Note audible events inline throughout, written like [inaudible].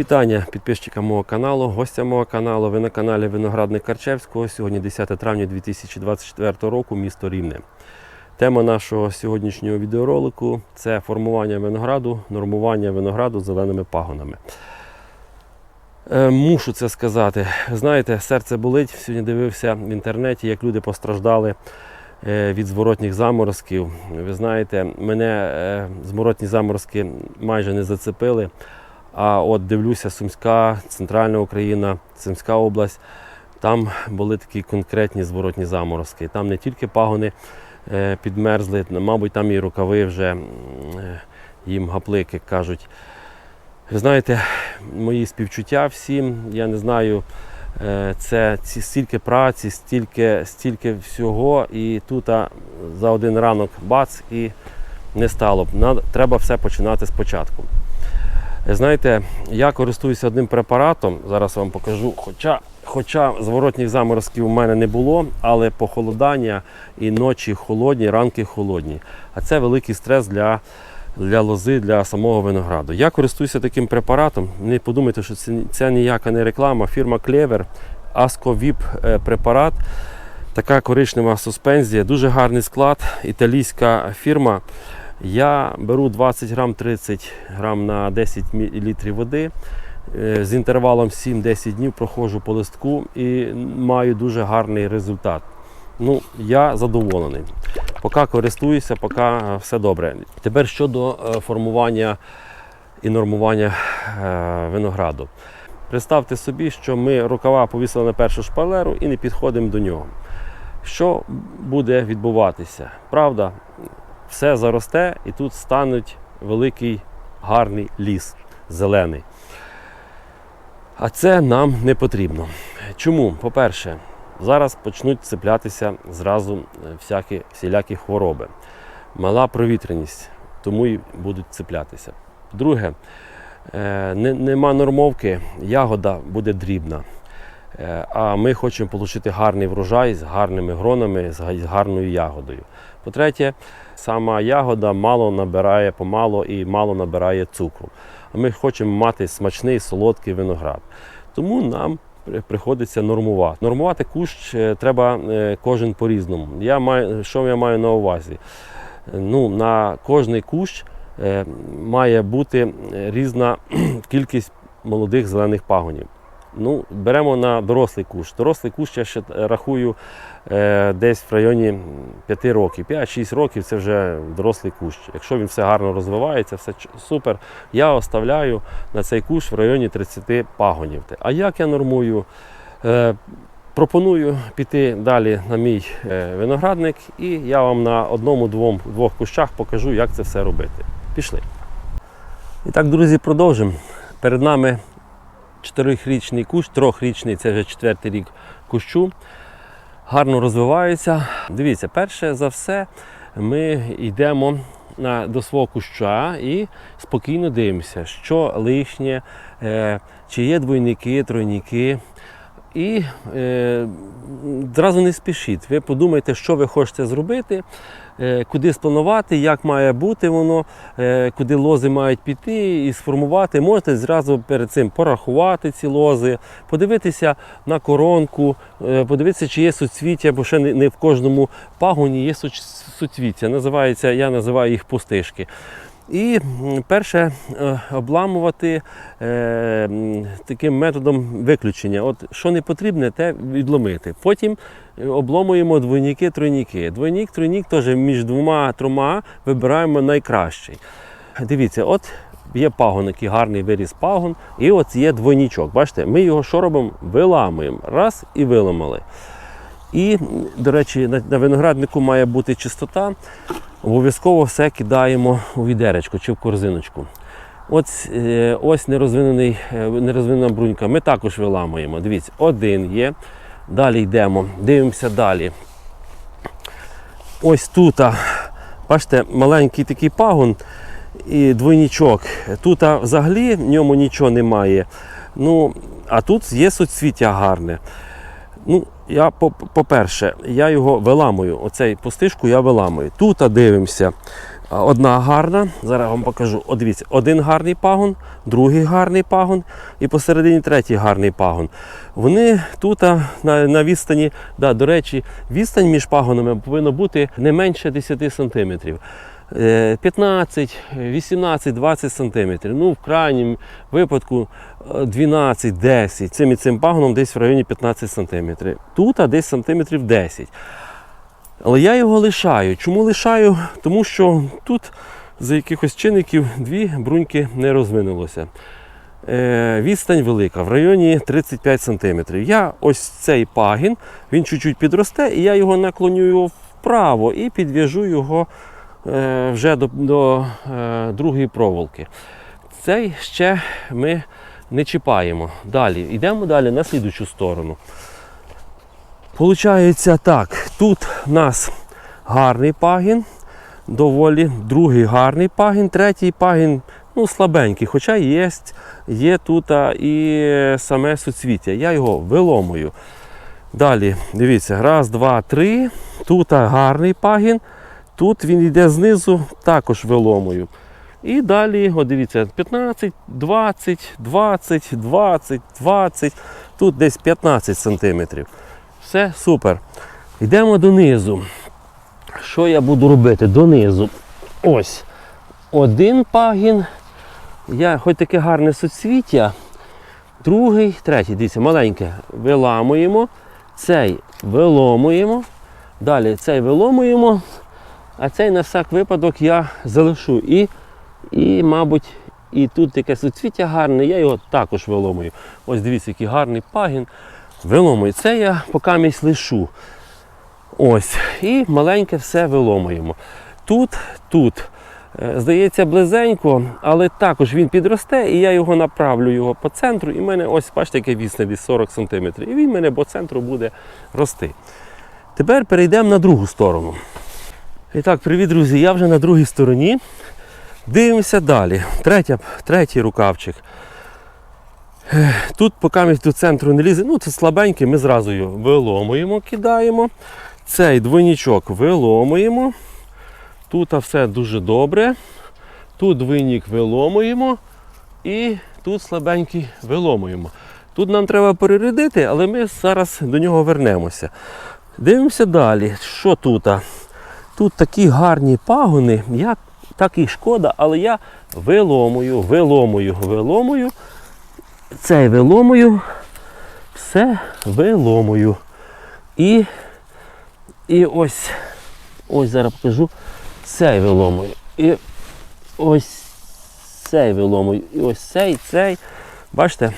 вітання підписчикам мого каналу, гостям мого каналу. Ви на каналі Виноградник Карчевського. Сьогодні 10 травня 2024 року, місто Рівне. Тема нашого сьогоднішнього відеоролику це формування винограду, нормування винограду зеленими пагонами. Е, Мушу це сказати. Знаєте, серце болить. Сьогодні дивився в інтернеті, як люди постраждали е, від зворотніх заморозків. Ви знаєте, мене е, зворотні заморозки майже не зацепили. А от дивлюся, Сумська, Центральна Україна, Сумська область. Там були такі конкретні зворотні заморозки. Там не тільки пагони е, підмерзли, мабуть, там і рукави вже е, їм гаплики кажуть. Ви знаєте, мої співчуття всім. Я не знаю, е, це стільки праці, стільки, стільки всього, і тут за один ранок бац і не стало. Треба все починати спочатку. Знаєте, я користуюся одним препаратом, зараз вам покажу. Хоча, хоча зворотніх заморозків у мене не було, але похолодання і ночі холодні, ранки холодні. А це великий стрес для, для лози, для самого винограду. Я користуюся таким препаратом. Не подумайте, що це, це ніяка не реклама. Фірма Клевер, Асковіп е, препарат. Така коричнева суспензія, дуже гарний склад, італійська фірма. Я беру 20 грам 30 грам на 10 мл води. Е, З інтервалом 7-10 днів проходжу по листку і маю дуже гарний результат. Ну, я задоволений. Поки користуюся, поки е, все добре. Тепер щодо е, формування і нормування винограду. Представте собі, що ми рукава повісили на першу шпалеру і не підходимо до нього. Що буде відбуватися? Правда, все заросте і тут стане великий гарний ліс зелений. А це нам не потрібно. Чому? По-перше, зараз почнуть цеплятися зразу е, всякі, всілякі хвороби. Мала провітряність, тому і будуть цеплятися. Друге, е, не- нема нормовки, ягода буде дрібна. Е, А ми хочемо отримати гарний врожай з гарними гронами, з гарною ягодою. По-третє, сама ягода мало набирає помало і мало набирає цукру. А ми хочемо мати смачний солодкий виноград. Тому нам приходиться нормувати. Нормувати кущ е, треба е, кожен по-різному. Я маю, що я маю на увазі? Ну, на кожний кущ е, має бути різна [clears throat] кількість молодих зелених пагонів. Ну, беремо на дорослий кущ. Дорослий кущ я ще рахую е, десь в районі 5 років. 5-6 років це вже дорослий кущ. Якщо він все гарно розвивається, все супер, я оставляю на цей кущ в районі 30 пагонів. А як я нормую? Е, пропоную піти далі на мій е, виноградник, і я вам на одному-двох двох кущах покажу, як це все робити. Пішли. І так, друзі, продовжимо. Перед нами чотирирічний кущ, трьохрічний, це вже четвертий рік кущу. Гарно розвивається. Дивіться, перше за все, ми йдемо на, до свого куща і спокійно дивимося, що лишнє, е, чи є двойники, тройники. І е, одразу не спішіть. Ви подумайте, що ви хочете зробити, куди спланувати, як має бути воно, е, куди лози мають піти і сформувати. Можете зразу перед цим порахувати ці лози, подивитися на коронку, е, подивитися, чи є суцвіття, бо ще не в кожному пагоні є суцвіття. Називається, я називаю їх пустишки. І перше е, обламувати е, таким методом виключення. От що не потрібне, те відломити. Потім е, обломуємо двойники, тройники. Двойник, тройник теж між двома трьома вибираємо найкращий. Дивіться, от є пагон, який гарний виріс пагон, і от є двойничок. Бачите, ми його що робимо? Виламуємо. Раз і виламали. І, до речі, на винограднику має бути чистота. Обов'язково все кидаємо у відеречко чи в корзиночку. Ось, е, ось нерозвинений, е, нерозвинена брунька. Ми також виламуємо. Дивіться, один є. Далі йдемо, дивимося далі. Ось тут, бачите, маленький такий пагон і двойничок. Тут взагалі в ньому нічого немає. Ну, а тут є суцвіття гарне. Ну, я, по- по-перше, я його виламую. Оцей пустишку я виламую. Тут дивимося. Одна гарна, зараз вам покажу. О, дивіться, один гарний пагон, другий гарний пагон і посередині третій гарний пагон. Вони тут на, на відстані, да, до речі, відстань між пагонами повинна бути не менше 10 см. 15, 18, 20 сантиметрів. Ну, в крайньому випадку е, 12, 10. Цим і цим пагоном десь в районі 15 сантиметрів. Тут а десь сантиметрів 10. Але я його лишаю. Чому лишаю? Тому що тут за якихось чинників дві бруньки не розвинулося. Е, відстань велика, в районі 35 см. Я ось цей пагін, він чуть-чуть підросте, і я його наклоню вправо і підв'яжу його е, вже до, до е, другої проволоки. Цей ще ми не чіпаємо. Далі, йдемо далі на слідучу сторону. Получається так, тут в нас гарний пагін, доволі, другий гарний пагін, третій пагін ну, слабенький, хоча є, є тут і саме суцвіття. Я його виломую. Далі, дивіться, раз, два, три. Тут гарний пагін, тут він йде знизу, також виломую. І далі, от дивіться, 15, 20, 20, 20, 20, тут десь 15 сантиметрів. Все супер. Йдемо донизу. Що я буду робити? Донизу. Ось. Один пагін. Я хоч таке гарне суцвіття. Другий, третій, дивіться, маленьке. Виламуємо. Цей виломуємо. Далі цей виломуємо. А цей на всяк випадок я залишу. І, і мабуть, і тут таке суцвіття гарне, я його також виломую. Ось дивіться, який гарний пагін. Виломую. Це я поки місь лишу. Ось. І маленьке все виломуємо. Тут, тут, е, здається, близенько, але також він підросте, і я його направлю його по центру. І в мене ось, бачите, яке вісне десь 40 см. І він в мене по центру буде рости. Тепер перейдемо на другу сторону. І так, привіт, друзі! Я вже на другій стороні. Дивимося далі. Третя, третій рукавчик. Тут, поки ми до центру не лізе, ну це слабенький, ми зразу його виломуємо, кидаємо. Цей двойничок виломуємо. Тут все дуже добре. Тут двойник виломуємо і тут слабенький виломуємо. Тут нам треба перерядити, але ми зараз до нього вернемося. Дивимося далі. Що тут? Тут такі гарні пагони, я так і шкода, але я виломую, виломую, виломую. Цей виломую, все виломую. І, і ось, ось зараз покажу, цей виломую. І ось цей виломую. І ось цей, цей. Бачите,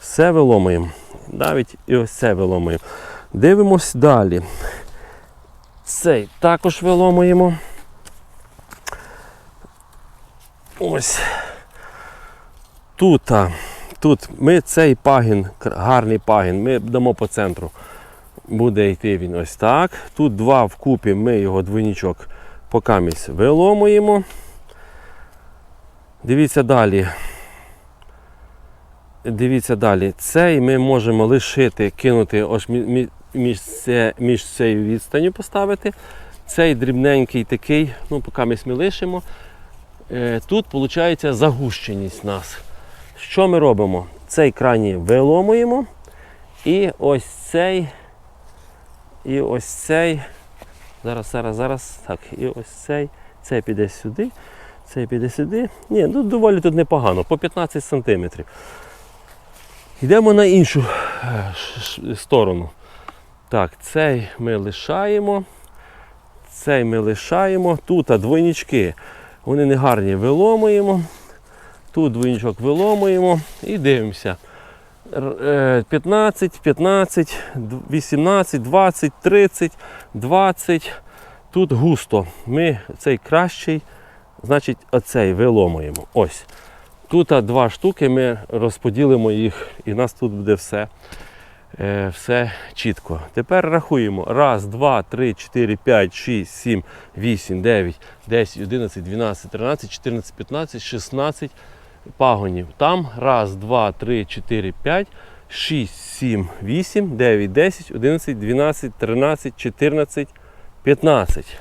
все виломуємо. Навіть і ось це виломуємо. Дивимось далі. Цей також виломуємо. Ось. Тут, тут ми цей пагін, гарний пагін, ми дамо по центру. Буде йти він ось так. Тут два вкупі, ми його двойничок покамість виломуємо. Дивіться далі. Дивіться далі. Цей ми можемо лишити, кинути ось мі- мі- між, це, між цією відстанню поставити. Цей дрібненький такий, ну, поки ми лишимо. Е, Тут виходить загущеність нас. Що ми робимо? Цей крайній виломуємо. І ось цей. І ось цей. Зараз, зараз, зараз. Так, і ось цей. Цей піде сюди. Цей піде сюди. Ні, ну доволі тут непогано, по 15 сантиметрів. Йдемо на іншу е, сторону. Так, цей ми лишаємо. Цей ми лишаємо. Тут двойнички. Вони не гарні виломуємо. Тут двойничок виломуємо і дивимося. Е, 15, 15, 18, 20, 30, 20. Тут густо. Ми цей кращий, значить, оцей виломуємо. Ось. Тут два штуки, ми розподілимо їх, і у нас тут буде все, е, все чітко. Тепер рахуємо. Раз, два, три, чотири, п'ять, шість, сім, вісім, дев'ять, десять, одинадцять, дванадцять, тринадцять, чотирнадцять, п'ятнадцять, шістнадцять пагонів. Там раз, два, три, чотири, п'ять, шість, сім, вісім, дев'ять, десять, одинадцять, дванадцять, тринадцять, чотирнадцять, п'ятнадцять.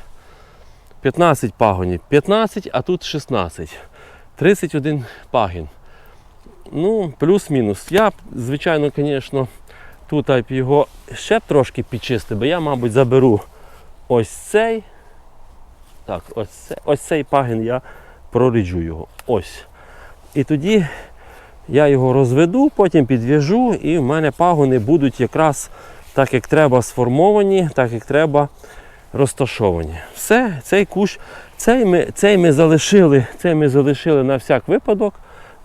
15 пагонів. 15, а тут 16. 31 пагін. Ну, плюс-мінус. Я, звичайно, звісно, тут його ще трошки підчистив, бо я, мабуть, заберу ось цей. Так, ось, це, ось цей пагін я проріджу його. Ось. І тоді я його розведу, потім підв'яжу, і в мене пагони будуть якраз так, як треба, сформовані, так як треба розташовані. Все, цей кущ, цей ми, цей ми залишили, цей ми залишили на всяк випадок.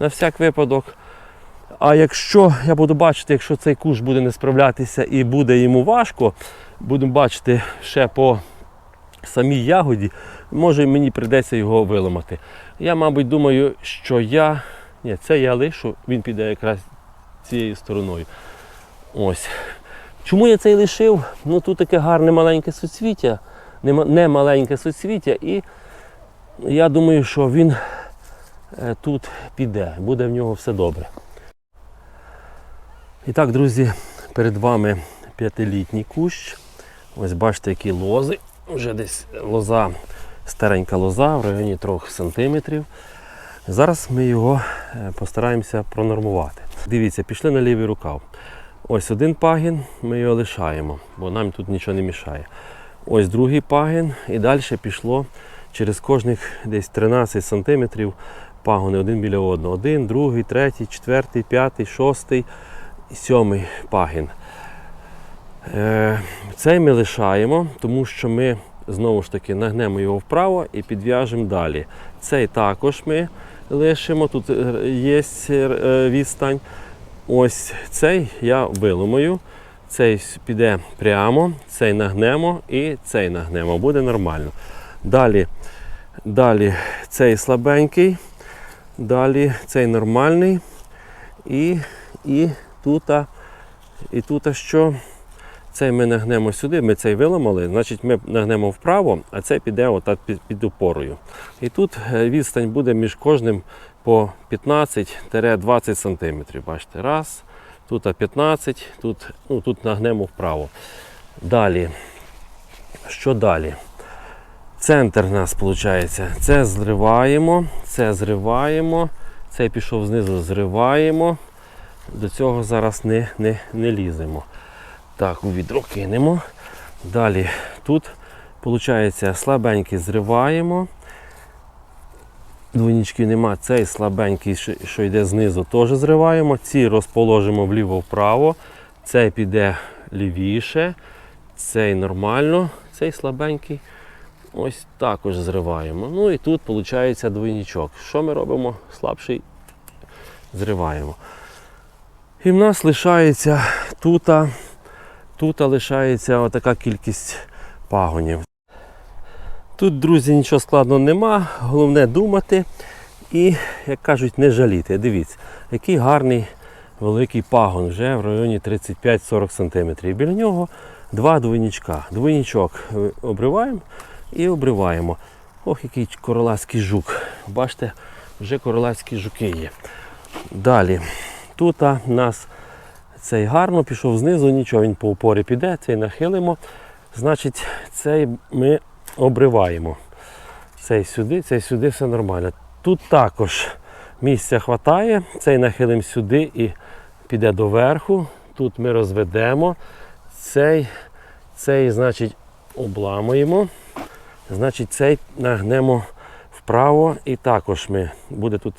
На всяк випадок. А якщо я буду бачити, якщо цей кущ буде не справлятися і буде йому важко, будемо бачити ще по самій ягоді, може мені прийдеться його виламати. Я, мабуть, думаю, що я. Ні, це я лишу, він піде якраз цією стороною. Ось. Чому я цей лишив? Ну тут таке гарне маленьке суцвіття, не маленьке суцвіття, і я думаю, що він е, тут піде, буде в нього все добре. І так, друзі, перед вами п'ятилітній кущ. Ось бачите, які лози. Вже десь лоза, старенька лоза в районі 3 см. Зараз ми його е, постараємося пронормувати. Дивіться, пішли на лівий рукав. Ось один пагін, ми його лишаємо, бо нам тут нічого не мішає. Ось другий пагін і далі пішло через кожних десь 13 см пагони один біля одного. Один, другий, третій, четвертий, п'ятий, шостий, сьомий пагін. Е, Цей ми лишаємо, тому що ми знову ж таки нагнемо його вправо і підв'яжемо далі. Цей також ми лишимо, тут е, є е, відстань. Ось цей я виламаю. Цей піде прямо, цей нагнемо і цей нагнемо. Буде нормально. Далі, далі цей слабенький, далі цей нормальний. І, і тут, і тут що? Цей ми нагнемо сюди, ми цей виламали, значить ми нагнемо вправо, а цей піде отак під, під опорою. І тут е, відстань буде між кожним по 15-20 см. Бачите, раз, тут 15, тут, ну, тут нагнемо вправо. Далі. Що далі? Центр у нас виходить. Це зриваємо, це зриваємо, цей пішов знизу, зриваємо. До цього зараз не, не, не ліземо. Так, у відро кинемо. Далі тут, виходить, слабенький зриваємо. Двойнички нема. Цей слабенький, що- йде знизу, теж зриваємо. Ці розположимо вліво-вправо. Цей піде лівіше. Цей нормально, цей слабенький. Ось також зриваємо. Ну і тут виходить двойничок. Що ми робимо? Слабший зриваємо. І в нас лишається тут, тут лишається отака кількість пагонів. Тут, друзі, нічого складного нема, головне думати і, як кажуть, не жаліти. Дивіться, який гарний великий пагон вже в районі 35-40 см. Біля нього два двойничка. Двойничок обриваємо і обриваємо. Ох, який королевський жук. Бачите, вже королевські жуки є. Далі. Тут у нас цей гарно пішов знизу, нічого він по упорі піде, цей нахилимо. Значить, цей ми обриваємо. Цей сюди, цей сюди, все нормально. Тут також місця вистачає, цей нахилимо сюди і піде доверху. Тут ми розведемо. Цей, цей, значить, обламуємо. Значить, цей нагнемо вправо і також ми буде тут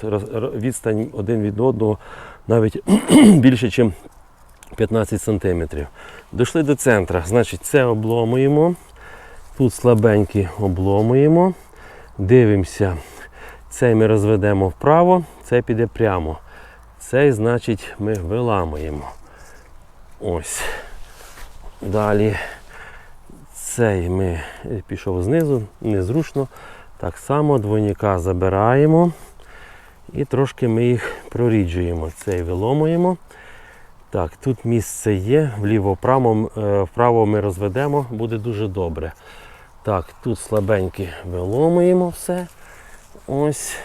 відстань один від одного навіть [clears throat] більше, ніж 15 см. Дійшли до центра, значить це обломуємо. Тут слабенький обломуємо. Дивимося. Цей ми розведемо вправо, цей піде прямо. Цей, значить, ми виламуємо. Ось. Далі цей ми е, пішов знизу, незручно. Так само двойника забираємо і трошки ми їх проріджуємо. Цей виломуємо. Так, тут місце є, вліво-вправо е, вправо ми розведемо, буде дуже добре. Так, тут слабенькі виломуємо все. Ось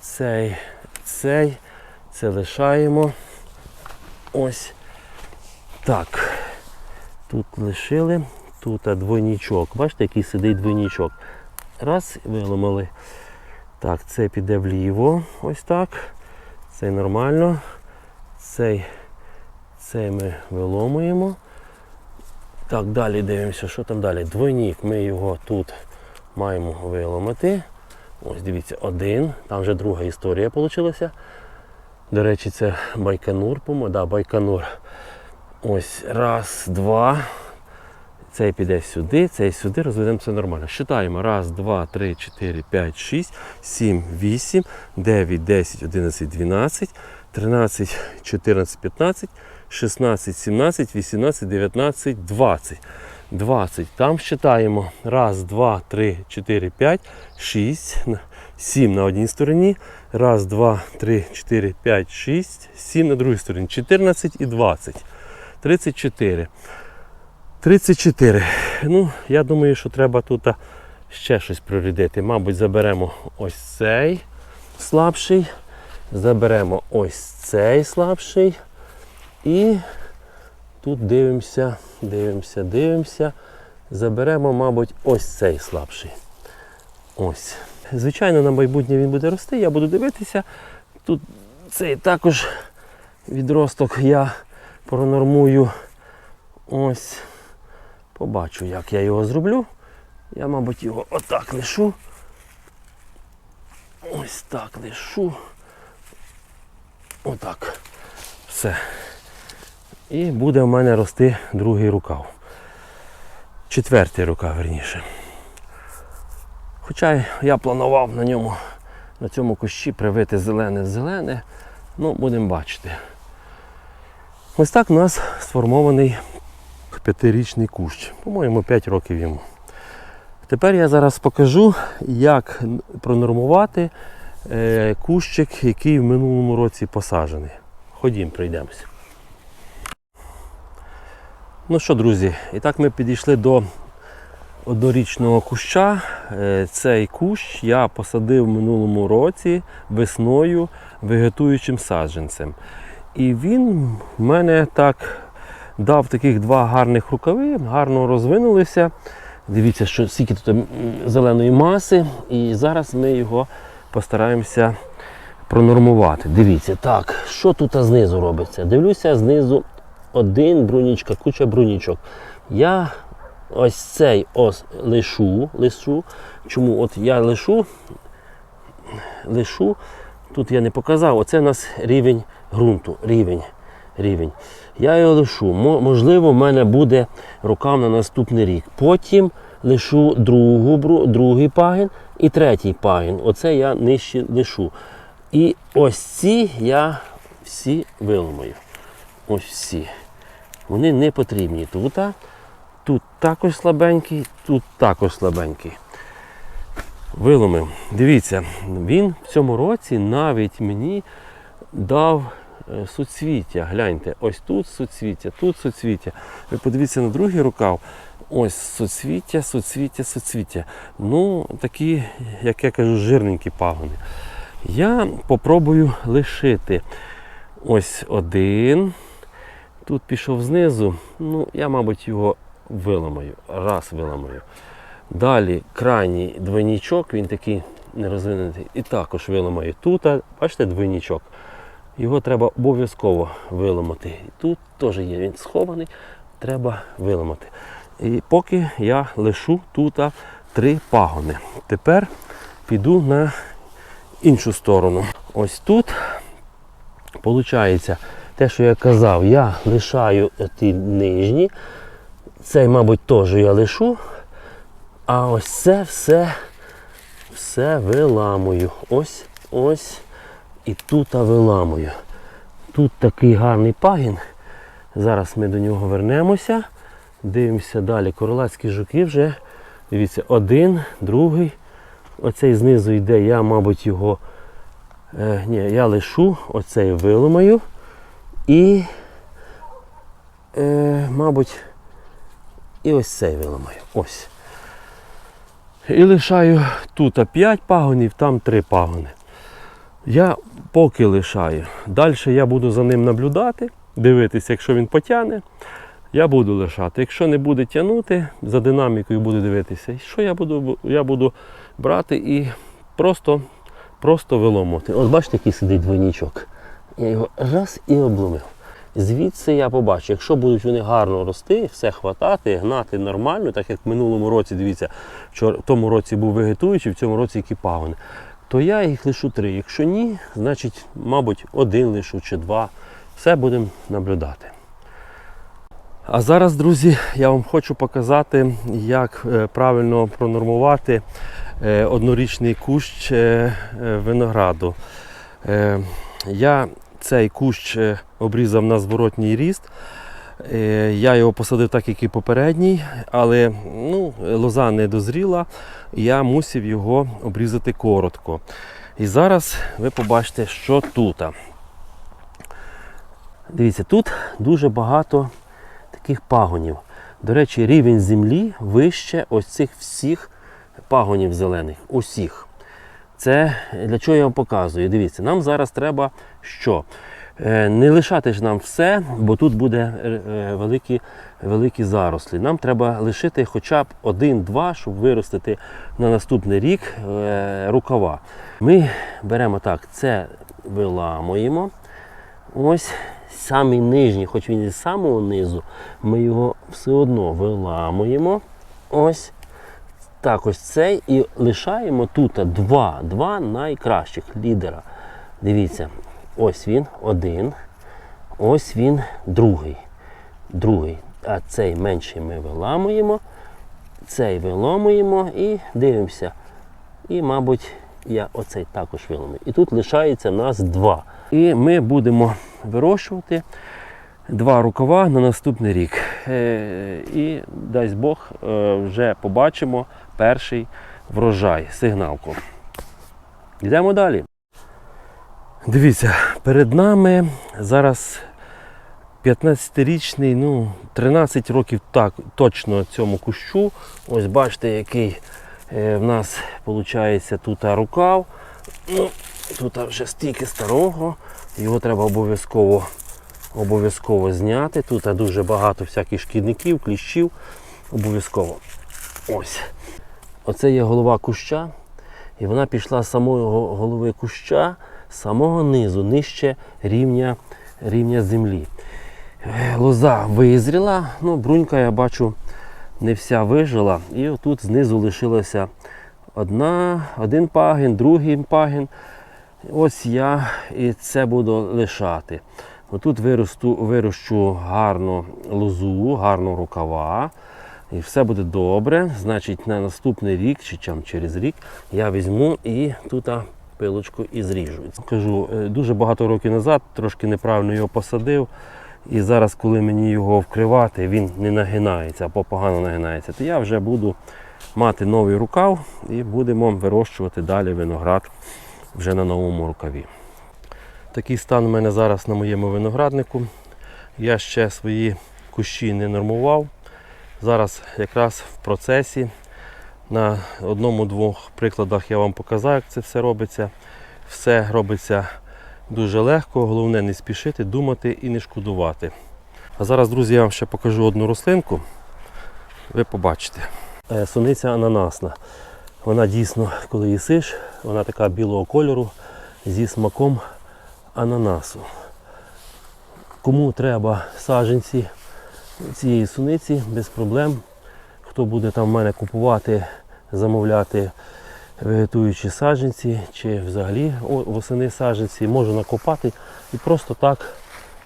цей, цей, це лишаємо. Ось. Так. Тут лишили, тут двойничок. Бачите, який сидить двойничок. Раз, виламали. Так, це піде вліво. Ось так. Цей нормально. Цей, цей ми виломуємо. Так, далі дивимося, що там далі. Двойник, ми його тут маємо виламати. Ось дивіться, один. Там вже друга історія вийшла. До речі, це Байконур, по-моєму. Да, Байконур. Ось, раз, два. Цей піде сюди, цей сюди, розведемо це нормально. Считаємо. Раз, два, три, чотири, п'ять, шість, сім, вісім, дев'ять, десять, одинадцять, дванадцять, тринадцять, чотирнадцять, п'ятнадцять, шістнадцять, сімнадцять, вісімнадцять, дев'ятнадцять, двадцять. 20. Там считаємо. Раз, два, три, чотири, п'ять, шість, сім на одній стороні. Раз, два, три, чотири, п'ять, шість, сім на другій стороні. 14 і 20. 34. 34. Ну, я думаю, що треба тут ще щось прорядити. Мабуть, заберемо ось цей слабший. Заберемо ось цей слабший. І тут дивимося, дивимося, дивимося. Заберемо, мабуть, ось цей слабший. Ось. Звичайно, на майбутнє він буде рости, я буду дивитися. Тут цей також відросток я пронормую. Ось. Побачу, як я його зроблю. Я, мабуть, його отак лишу. Ось так лишу. Отак. Все. І буде в мене рости другий рукав. Четвертий рукав, верніше. Хоча я планував на ньому, на цьому кущі привити зелене зелене, ну, будемо бачити. Ось так у нас сформований п'ятирічний кущ. По-моєму, 5 років йому. Тепер я зараз покажу, як пронормувати е, кущик, який в минулому році посаджений. Ходім, пройдемося. Ну що, друзі, і так ми підійшли до однорічного куща. Е, Цей кущ я посадив минулому році весною вегетуючим саджанцем. І він в мене так дав таких два гарних рукави, гарно розвинулися. Дивіться, що скільки тут зеленої маси, і зараз ми його постараємося пронормувати. Дивіться, так, що тут знизу робиться? Дивлюся, знизу один брунічка, куча брунічок. Я ось цей ось лишу, лишу. Чому? От я лишу, лишу, тут я не показав, оце у нас рівень ґрунту, рівень. рівень. Я його лишу. Можливо, в мене буде рукав на наступний рік. Потім лишу другу, другий пагін і третій пагін. Оце я нижче лишу. І ось ці я всі виламаю. Ось всі. Вони не потрібні тут. Тут також слабенький, тут також слабенький. Виломив. Дивіться, він в цьому році навіть мені дав е, суцвіття. Гляньте, ось тут суцвіття, тут суцвіття. Ви подивіться на другий рукав. Ось суцвіття, суцвіття, суцвіття. Ну, такі, як я кажу, жирненькі пагони. Я попробую лишити ось один. Тут пішов знизу. Ну, я, мабуть, його виламаю. Раз виламаю. Далі крайній двойнічок, він такий нерозвинений. І також виламаю. Тут, бачите, двойнічок. Його треба обов'язково виламати. Тут теж є, він схований, треба виламати. І поки я лишу тут три пагони. Тепер піду на іншу сторону. Ось тут, виходить, те, що я казав, я лишаю ті нижні. Цей, мабуть, теж я лишу. А ось це все, все виламую. Ось, ось. І тут виламую. Тут такий гарний пагін. Зараз ми до нього вернемося. Дивимося далі. Королевські жуки вже. Дивіться, один, другий. Оцей знизу йде, я, мабуть, його. Е, ні, я лишу, оцей виламаю. І, е, мабуть, і ось цей виламаю. Ось. І лишаю тут 5 пагонів, там 3 пагони. Я поки лишаю. Далі я буду за ним наблюдати, дивитися, якщо він потягне. я буду лишати. Якщо не буде тягнути, за динамікою буду дивитися, що я буду, я буду брати і просто, просто виломувати. От бачите, який сидить двойничок. Я його раз і обломив. Звідси я побачу, якщо будуть вони гарно рости, все хватати, гнати нормально, так як в минулому році, дивіться, в тому році був вегетуючий, в цьому році які пагони, то я їх лишу три. Якщо ні, значить, мабуть, один лишу чи два. Все будемо наблюдати. А зараз, друзі, я вам хочу показати, як е, правильно пронормувати е, однорічний кущ е, винограду. Я цей кущ е, обрізав на зворотній ріст. Е, Я його посадив так, як і попередній, але ну, лоза не дозріла, я мусив його обрізати коротко. І зараз ви побачите, що тут. Дивіться, тут дуже багато таких пагонів. До речі, рівень землі вище ось цих всіх пагонів зелених. Усіх. Це для чого я вам показую? Дивіться, нам зараз треба що? Е, Не лишати ж нам все, бо тут буде е, е, великі, великі зарослі. Нам треба лишити хоча б один-два, щоб виростити на наступний рік рукава. Ми беремо так, це виламуємо. Ось самий нижній, хоч він із самого низу, ми його все одно виламуємо. Ось. Так, ось цей і лишаємо тут два, два найкращих лідера. Дивіться, ось він один, ось він другий. Другий. А цей менший ми виламуємо, цей виламуємо і дивимося. І, мабуть, я оцей також виламую. І тут лишається нас два. І ми будемо вирощувати два рукава на наступний рік. Е, І дасть Бог, е, вже побачимо перший врожай, сигналку. Йдемо далі. Дивіться, перед нами зараз 15-річний, ну, 13 років так, точно цьому кущу. Ось бачите, який е, в нас виходить тут рукав. Ну, тут вже стільки старого, його треба обов'язково обов'язково зняти. Тут дуже багато всяких шкідників, кліщів. Обов'язково. Ось. Оце є голова куща. І вона пішла з самої голови куща, з самого низу, нижче рівня, рівня землі. Лоза визріла, ну, брунька, я бачу, не вся вижила. І отут знизу лишилося одна, один пагін, другий пагін. Ось я і це буду лишати. Отут виросту, вирощу гарну лозу, гарну рукава. І все буде добре. Значить, на наступний рік чи там через рік я візьму і тут пилочку і зріжу. Кажу, е, дуже багато років назад трошки неправильно його посадив. І зараз, коли мені його вкривати, він не нагинається або погано нагинається, то я вже буду мати новий рукав і будемо вирощувати далі виноград вже на новому рукаві. Такий стан у мене зараз на моєму винограднику. Я ще свої кущі не нормував. Зараз якраз в процесі. На одному-двох прикладах я вам показав, як це все робиться. Все робиться дуже легко, головне не спішити, думати і не шкодувати. А зараз, друзі, я вам ще покажу одну рослинку. Ви побачите. Е, Суниця ананасна. Вона дійсно, коли їсиш, вона така білого кольору зі смаком ананасу. Кому треба саджанці цієї суниці, без проблем. Хто буде там в мене купувати, замовляти вегетуючі саджанці чи взагалі восени саджанці, можу накопати і просто так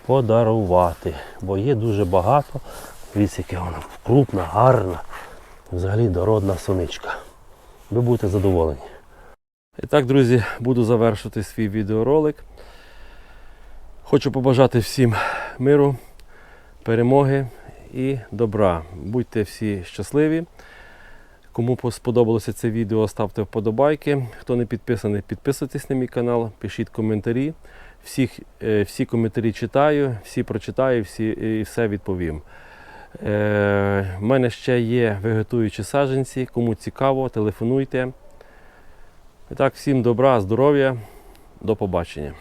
подарувати. Бо є дуже багато. Дивіться, яка вона крупна, гарна, взагалі дородна соничка. Ви будете задоволені. І так, друзі, буду завершити свій відеоролик. Хочу побажати всім миру, перемоги і добра. Будьте всі щасливі. Кому сподобалося це відео, ставте вподобайки. Хто не підписаний, підписуйтесь на мій канал, пишіть коментарі. Всіх, е, всі коментарі читаю, всі прочитаю, всі, і все відповім. Е, в мене ще є вегетуючі саджанці. Кому цікаво, телефонуйте. І так, всім добра, здоров'я, до побачення.